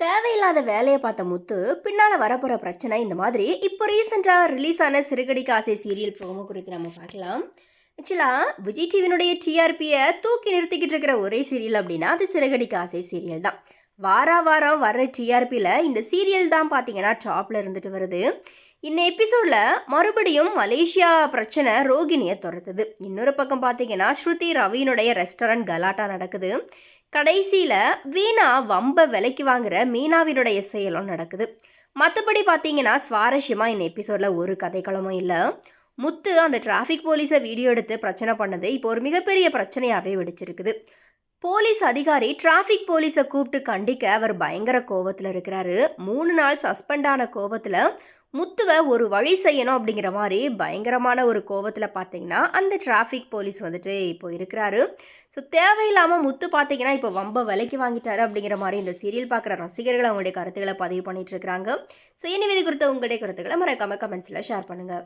தேவையில்லாத வேலையை பார்த்த முத்து பின்னால் வரப்போகிற பிரச்சனை இந்த மாதிரி இப்போ ரீசெண்டாக ரிலீஸ் ஆன சிறுகடிக்கு ஆசை சீரியல் ப்ரோமோ குறித்து நம்ம பார்க்கலாம். ஆக்சுவலாக விஜய் டிவினுடைய டிஆர்பியை தூக்கி நிறுத்திக்கிட்டு இருக்கிற ஒரே சீரியல் அப்படின்னா அது சிறுகடிக்கு ஆசை சீரியல் தான். வாரா வாரம் வர்ற டிஆர்பியில் இந்த சீரியல் தான் பார்த்தீங்கன்னா டாப்பில் இருந்துட்டு வருது. இந்த எபிசோடில் மறுபடியும் மலேசியா பிரச்சனை ரோகிணியை துரத்துது. இன்னொரு பக்கம் பார்த்தீங்கன்னா ஸ்ருதி ரவியினுடைய ரெஸ்டாரண்ட் கலாட்டா நடக்குது. கடைசியில் வீணா வம்ப விலைக்கு வாங்குற மீனாவினுடைய செயலும் நடக்குது. மற்றபடி பார்த்தீங்கன்னா சுவாரஸ்யமாக இந்த எபிசோடில் ஒரு கதைக்களமும் இல்லை. முத்து அந்த டிராஃபிக் போலீஸை வீடியோ எடுத்து பிரச்சனை பண்ணது இப்போ ஒரு மிகப்பெரிய பிரச்சனையாகவே வெடிச்சிருக்குது. போலீஸ் அதிகாரி டிராஃபிக் போலீஸை கூப்பிட்டு கண்டிக்க அவர் பயங்கர கோவத்தில் இருக்கிறாரு. மூணு நாள் சஸ்பெண்ட் ஆன கோவத்தில் முத்துவை ஒரு வழி செய்யணும் அப்படிங்கிற மாதிரி பயங்கரமான ஒரு கோவத்தில் பார்த்தீங்கன்னா அந்த டிராஃபிக் போலீஸ் வந்துட்டு இப்போ இருக்கிறாரு. ஸோ தேவையில்லாமல் முத்து பார்த்தீங்கன்னா இப்போ வம்ப விலைக்கு வாங்கிட்டாரு அப்படிங்கிற மாதிரி இந்த சீரியல் பார்க்குற ரசிகர்கள் அவங்களுடைய கருத்துக்களை பதிவு பண்ணிட்டு இருக்கிறாங்க. ஸோ இனி குறித்த உங்களுடைய கருத்துக்களை மறக்காம கமெண்ட்ஸில் ஷேர் பண்ணுங்கள்